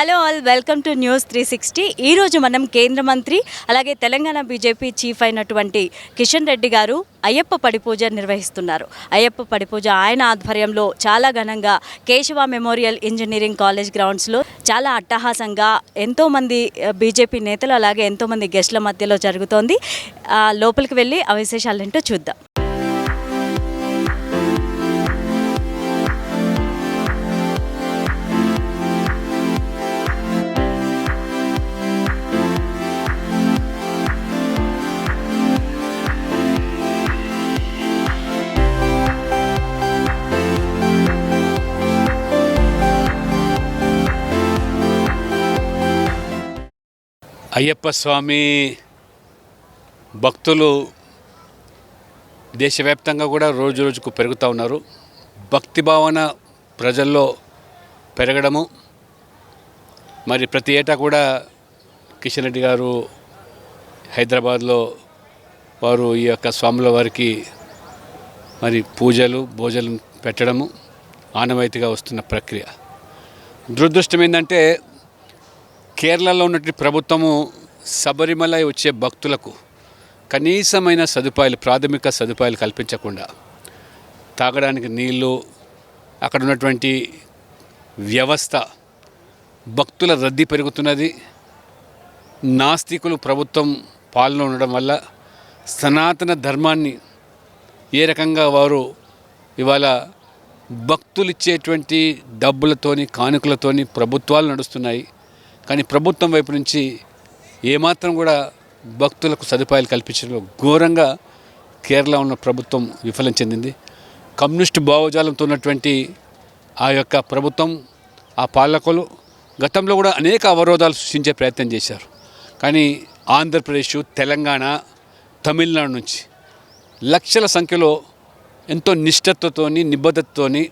Hello all welcome to news three sixty. ఈరోజు మనం కేంద్ర మంత్రి అలాగే తెలంగాణ బీజేపీ చీఫ్ అయినటువంటి కిషన్ రెడ్డి గారు అయ్యప్ప పడిపూజ నిర్వహిస్తున్నారు. అయ్యప్ప పడిపూజ ఆయన ఆధ్వర్యంలో చాలా ఘనంగా కేశవ మెమోరియల్ ఇంజనీరింగ్ కాలేజ్ గ్రౌండ్స్లో చాలా అట్టహాసంగా ఎంతోమంది బీజేపీ నేతలు అలాగే ఎంతోమంది గెస్ట్ల మధ్యలో జరుగుతోంది. లోపలికి వెళ్ళి ఆ ఏంటో చూద్దాం. అయ్యప్ప స్వామి భక్తులు దేశవ్యాప్తంగా కూడా రోజు రోజుకు పెరుగుతూ ఉన్నారు. భక్తి భావన ప్రజల్లో పెరగడము. మరి ప్రతి ఏటా కూడా కిషన్ రెడ్డి గారు హైదరాబాద్లో వారు ఈ యొక్క స్వాముల వారికి మరి పూజలు భోజనం పెట్టడము ఆనవాయితీగా వస్తున్న ప్రక్రియ. దురదృష్టం ఏంటంటే కేరళలో ఉన్నటువంటి ప్రభుత్వము శబరిమల వచ్చే భక్తులకు కనీసమైన సదుపాయాలు ప్రాథమిక సదుపాయాలు కల్పించకుండా తాగడానికి నీళ్ళు అక్కడ ఉన్నటువంటి వ్యవస్థ భక్తుల రద్దీ పెరుగుతున్నది. నాస్తికులు ప్రభుత్వం పాలన ఉండడం వల్ల సనాతన ధర్మాన్ని ఏ రకంగా వారు ఇవాళ భక్తులు ఇచ్చేటువంటి డబ్బులతోని కానుకలతోని ప్రభుత్వాలు నడుస్తున్నాయి. కానీ ప్రభుత్వం వైపు నుంచి ఏమాత్రం కూడా భక్తులకు సదుపాయాలు కల్పించడంలో ఘోరంగా కేరళ ఉన్న ప్రభుత్వం విఫలం చెందింది. కమ్యూనిస్టు భావజాలంతో ఉన్నటువంటి ఆ యొక్క ప్రభుత్వం ఆ పాలకులు గతంలో కూడా అనేక అవరోధాలు సృష్టించే ప్రయత్నం చేశారు. కానీ ఆంధ్రప్రదేశ్ తెలంగాణ తమిళనాడు నుంచి లక్షల సంఖ్యలో ఎంతో నిష్ఠతతోని నిబద్ధతతోని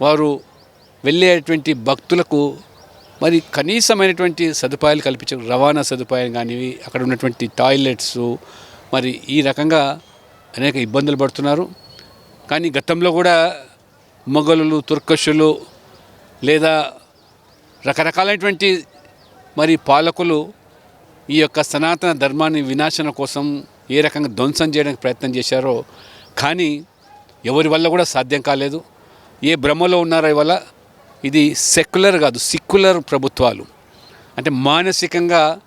వారు వెళ్ళేటువంటి భక్తులకు మరి కనీసమైనటువంటి సదుపాయాలు కల్పించారు రవాణా సదుపాయం కానివి అక్కడ ఉన్నటువంటి టాయిలెట్స్ మరి ఈ రకంగా అనేక ఇబ్బందులు పడుతున్నారు. కానీ గతంలో కూడా మొఘలులు తుర్కషులు లేదా రకరకాలైనటువంటి మరి పాలకులు ఈ యొక్క సనాతన ధర్మాన్ని వినాశన కోసం ఏ రకంగా ధ్వంసం చేయడానికి ప్రయత్నం చేశారో కానీ ఎవరి వల్ల కూడా సాధ్యం కాలేదు. ఏ భ్రమలో ఉన్నారో ఇవాళ ఇది సెక్యులర్ కాదు సిక్యులర్ ప్రభుత్వాలు. అంటే మానసికంగా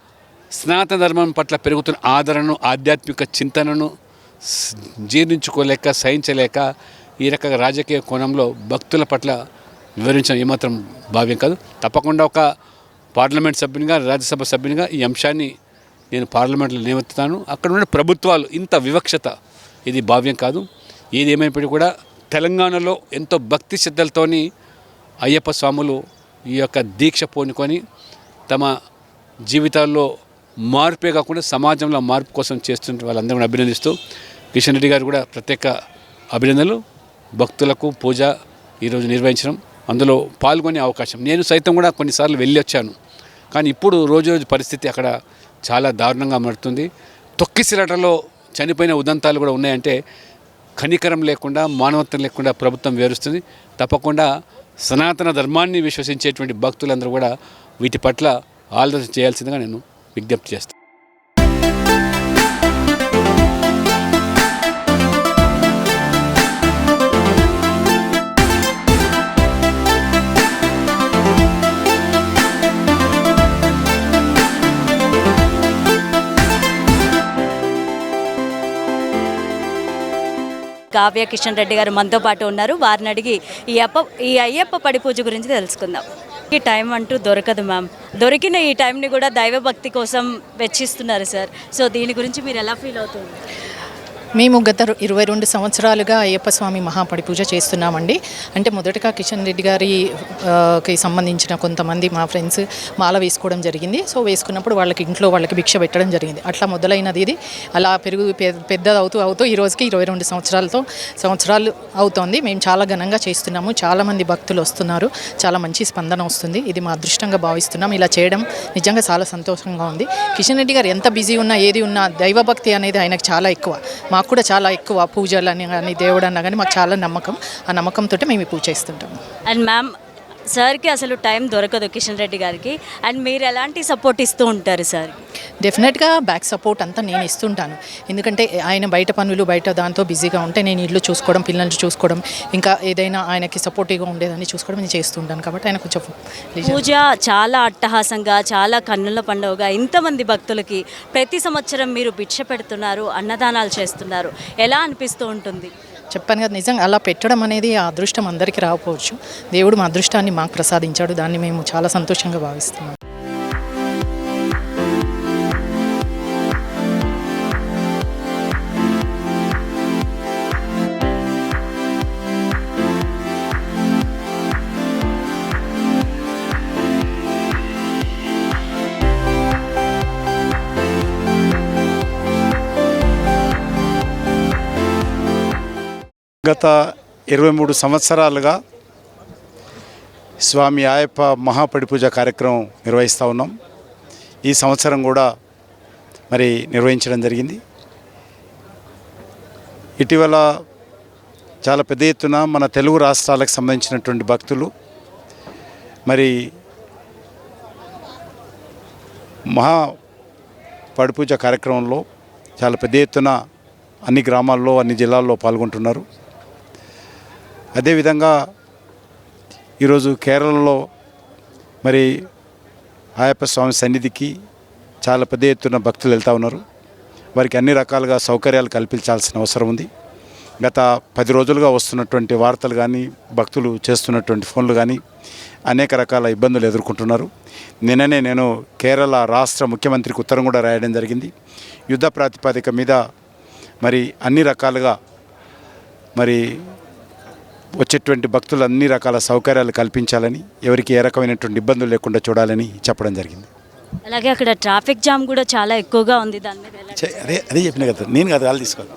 సనాతన ధర్మం పట్ల పెరుగుతున్న ఆదరణను ఆధ్యాత్మిక చింతనను జీర్ణించుకోలేక సహించలేక ఈ రకంగా రాజకీయ కోణంలో భక్తుల పట్ల వివరించడం ఏమాత్రం భావ్యం కాదు. తప్పకుండా ఒక పార్లమెంట్ సభ్యునిగా రాజ్యసభ సభ్యునిగా ఈ అంశాన్ని నేను పార్లమెంట్లో నియమిస్తాను అక్కడ ఉన్న ప్రభుత్వాలు ఇంత వివక్షత ఇది భావ్యం కాదు. ఏది ఏమైనప్పటికీ కూడా తెలంగాణలో ఎంతో భక్తి శ్రద్ధలతోని అయ్యప్ప స్వాములు ఈ యొక్క దీక్ష పోనుకొని తమ జీవితాల్లో మార్పే కాకుండా సమాజంలో మార్పు కోసం చేస్తున్న వాళ్ళందరూ అభినందిస్తూ కిషన్ రెడ్డి గారు కూడా ప్రత్యేక అభినందనలు. భక్తులకు పూజ ఈరోజు నిర్వహించడం. అందులో పాల్గొనే అవకాశం. నేను సైతం కూడా కొన్నిసార్లు వెళ్ళి వచ్చాను. కానీ ఇప్పుడు రోజు రోజు పరిస్థితి అక్కడ చాలా దారుణంగా మారుతుంది. తొక్కిసిరటలో చనిపోయిన ఉదంతాలు కూడా ఉన్నాయంటే కనికరం లేకుండా మానవత్వం లేకుండా ప్రభుత్వం వేరుస్తుంది. తప్పకుండా సనాతన ధర్మాన్ని విశ్వసించేటువంటి భక్తులందరూ కూడా వీటి పట్ల ఆలోచన చేయాల్సిందిగా నేను విజ్ఞప్తి చేస్తాను కావ్య కిషన్ రెడ్డి గారు మనతో పాటు ఉన్నారు. వారిని అడిగి ఈ అప్ప ఈ అయ్యప్ప పడి పూజ గురించి తెలుసుకుందాం. ఈ టైం అంటూ దొరకదు మ్యామ్. దొరికిన ఈ టైంని కూడా దైవభక్తి కోసం వెచ్చిస్తున్నారు సార్. సో దీని గురించి మీరు ఎలా ఫీల్ అవుతుంది మేము గత ఇరవై రెండు సంవత్సరాలుగా అయ్యప్ప స్వామి మహాపడిపూజ చేస్తున్నామండి. అంటే మొదటగా కిషన్ రెడ్డి గారికి సంబంధించిన కొంతమంది మా ఫ్రెండ్స్ మాల వేసుకోవడం జరిగింది. సో వేసుకున్నప్పుడు వాళ్ళకి ఇంట్లో వాళ్ళకి భిక్ష పెట్టడం జరిగింది. అట్లా మొదలైనది ఇది. అలా పెరుగు పెద్ద అవుతూ అవుతూ ఈ రోజుకి ఇరవై రెండు సంవత్సరాలతో సంవత్సరాలు అవుతోంది. మేము చాలా ఘనంగా చేస్తున్నాము. చాలామంది భక్తులు వస్తున్నారు. చాలా మంచి స్పందన వస్తుంది. ఇది మా అదృష్టంగా భావిస్తున్నాం. ఇలా చేయడం నిజంగా చాలా సంతోషంగా ఉంది. కిషన్ రెడ్డి గారు ఎంత బిజీ ఉన్నా ఏది ఉన్నా దైవభక్తి అనేది ఆయనకు చాలా ఎక్కువ. మాకు కూడా చాలా ఎక్కువ పూజలు అని కానీ దేవుడు అన్నా కానీ మాకు చాలా నమ్మకం. ఆ నమ్మకంతో మేము పూజ చేస్తుంటాము అండ్ మ్యామ్ సార్కి అసలు టైం దొరకదు కిషన్ రెడ్డి గారికి. అండ్ మీరు ఎలాంటి సపోర్ట్ ఇస్తూ ఉంటారు సార్? డెఫినెట్గా బ్యాక్ సపోర్ట్ అంతా నేను ఇస్తుంటాను. ఎందుకంటే ఆయన బయట పనులు బయట దాంతో బిజీగా ఉంటే నేను ఇల్లు చూసుకోవడం పిల్లల్ని చూసుకోవడం ఇంకా ఏదైనా ఆయనకి సపోర్టివ్గా ఉండేదాన్ని చూసుకోవడం నేను చేస్తుంటాను కాబట్టి ఆయన కొంచెం పూజ చాలా అట్టహాసంగా చాలా కన్నుల పండుగగా ఇంతమంది భక్తులకి ప్రతి సంవత్సరం మీరు భిక్ష పెడుతున్నారు అన్నదానాలు చేస్తున్నారు. ఎలా అనిపిస్తూ ఉంటుంది? చెప్పాను కదా నిజంగా అలా పెట్టడం అనేది ఆ అదృష్టం అందరికీ రాకపోవచ్చు. దేవుడు మా అదృష్టాన్ని మాకు ప్రసాదించాడు దాన్ని మేము చాలా సంతోషంగా భావిస్తున్నాం. గత ఇరవై మూడు సంవత్సరాలుగా స్వామి ఆయప్ప మహాపడి పూజ కార్యక్రమం నిర్వహిస్తూ ఉన్నాం. ఈ సంవత్సరం కూడా మరి నిర్వహించడం జరిగింది. ఇటీవల చాలా పెద్ద ఎత్తున మన తెలుగు రాష్ట్రాలకు సంబంధించినటువంటి భక్తులు మరి మహా పడిపూజ కార్యక్రమంలో చాలా పెద్ద ఎత్తున అన్ని గ్రామాల్లో అన్ని జిల్లాల్లో పాల్గొంటున్నారు. అదేవిధంగా ఈరోజు కేరళలో మరి ఆయప్ప స్వామి సన్నిధికి చాలా పెద్ద ఎత్తున భక్తులు వెళ్తూ ఉన్నారు. వారికి అన్ని రకాలుగా సౌకర్యాలు కల్పించాల్సిన అవసరం ఉంది. గత పది రోజులుగా వస్తున్నటువంటి వార్తలు కానీ భక్తులు చేస్తున్నటువంటి ఫోన్లు కానీ అనేక రకాల ఇబ్బందులు ఎదుర్కొంటున్నారు. నిన్ననే నేను కేరళ రాష్ట్ర ముఖ్యమంత్రికి ఉత్తరం కూడా రాయడం జరిగింది. యుద్ధ ప్రాతిపదిక మీద మరి అన్ని రకాలుగా మరి వచ్చేటువంటి భక్తులు అన్ని రకాల సౌకర్యాలు కల్పించాలని ఎవరికి ఏ రకమైనటువంటి ఇబ్బందులు లేకుండా చూడాలని చెప్పడం జరిగింది. అలాగే అక్కడ ట్రాఫిక్ జామ్ కూడా చాలా ఎక్కువగా ఉంది దాని మీద అదే అదే చెప్పిన కదా నేను కదా వాళ్ళు తీసుకోవాలి.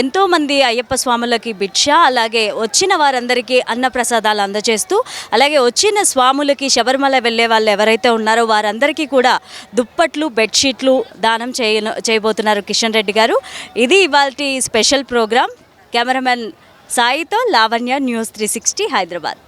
ఎంతోమంది అయ్యప్ప స్వాములకి భిక్ష అలాగే వచ్చిన వారందరికీ అన్నప్రసాదాలు అందజేస్తూ అలాగే వచ్చిన స్వాములకి శబరిమల వెళ్ళే వాళ్ళు ఎవరైతే ఉన్నారో వారందరికీ కూడా దుప్పట్లు బెడ్షీట్లు దానం చేయ చేయబోతున్నారు కిషన్ రెడ్డి గారు. ఇది ఇవాళ special programme. Cameraman సాయితో Lavanya news three sixty Hyderabad.